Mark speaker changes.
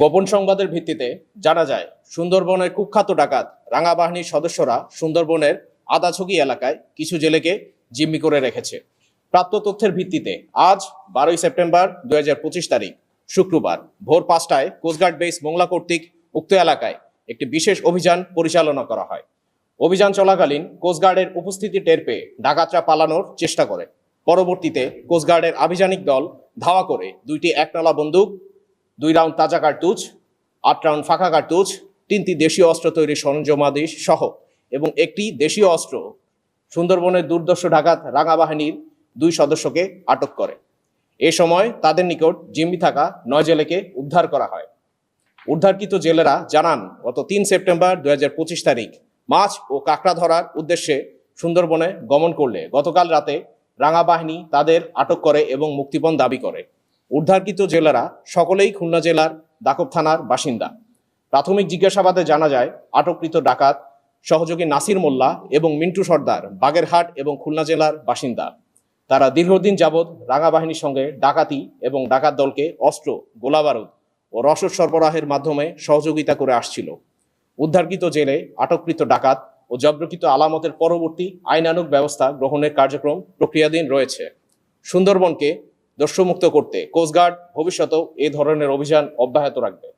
Speaker 1: গোপন সংবাদের ভিত্তিতে জানা যায়, সুন্দরবনের কুখ্যাত ডাকাত রাঙা বাহিনীর সদস্যরা সুন্দরবনের আদাছগি এলাকায় কিছু জেলেকে জিম্মি করে রেখেছে। প্রাপ্ত তথ্যের ভিত্তিতে আজ বারোই সেপ্টেম্বর দুহাজার পঁচিশ তারিখ, শুক্রবার ভোর পাঁচটায় কোস্টগার্ড বেস মোংলা কর্তৃক উক্ত এলাকায় একটি বিশেষ অভিযান পরিচালনা করা হয়। অভিযান চলাকালীন কোস্টগার্ডের উপস্থিতি টের পেয়ে ডাকাতরা পালানোর চেষ্টা করে। পরবর্তীতে কোস্টগার্ডের আভিযানিক দল ধাওয়া করে দুইটি একতলা বন্দুক দুই রাউন্ড তাজা কার্তুজ, আট রাউন্ড ফাঁকা কার্তুজ, তিনটি দেশীয় অস্ত্র তৈরির সরঞ্জামাদি সহ এবং একটি দেশীয় অস্ত্র সুন্দরবনের দুর্দর্শ ডাকাত রাঙা বাহিনীর দুই সদস্যকে আটক করে। এ সময় তাদের নিকট জিম্মি থাকা নয় জেলেকে উদ্ধার করা হয়। উদ্ধারকৃত জেলেরা জানান, গত তিন সেপ্টেম্বর দুই হাজার পঁচিশ তারিখ মাছ ও কাঁকড়া ধরার উদ্দেশ্যে সুন্দরবনে গমন করলে গতকাল রাতে রাঙা বাহিনী তাদের আটক করে এবং মুক্তিপণ দাবি করে। উদ্ধারকৃত জেলেরা সকলেই খুলনা জেলার দাকব থানার বাসিন্দা। প্রাথমিক জিজ্ঞাসাবাদে জানা যায়, আটককৃত ডাকাত সহযোগী নাসির মোল্লা এবং মিন্টু সর্দার, বাগেরহাট এবং খুলনা জেলার বাসিন্দা। তারা দীর্ঘদিন যাবৎ রাঙা বাহিনীর সঙ্গে ডাকাতি এবং ডাকাত দলকে অস্ত্র, গোলাবারুদ ও রসদ সরবরাহের মাধ্যমে সহযোগিতা করে আসছিল। উদ্ধারকৃত জেলে আটককৃত ডাকাত ও জব্রকৃত আলামতের পরবর্তী আইনানুগ ব্যবস্থা গ্রহণের কার্যক্রম প্রক্রিয়াধীন রয়েছে। সুন্দরবনকে দস্যুমুক্ত করতে কোস্টগার্ড ভবিষ্যতেও এ ধরনের অভিযান অব্যাহত রাখবে।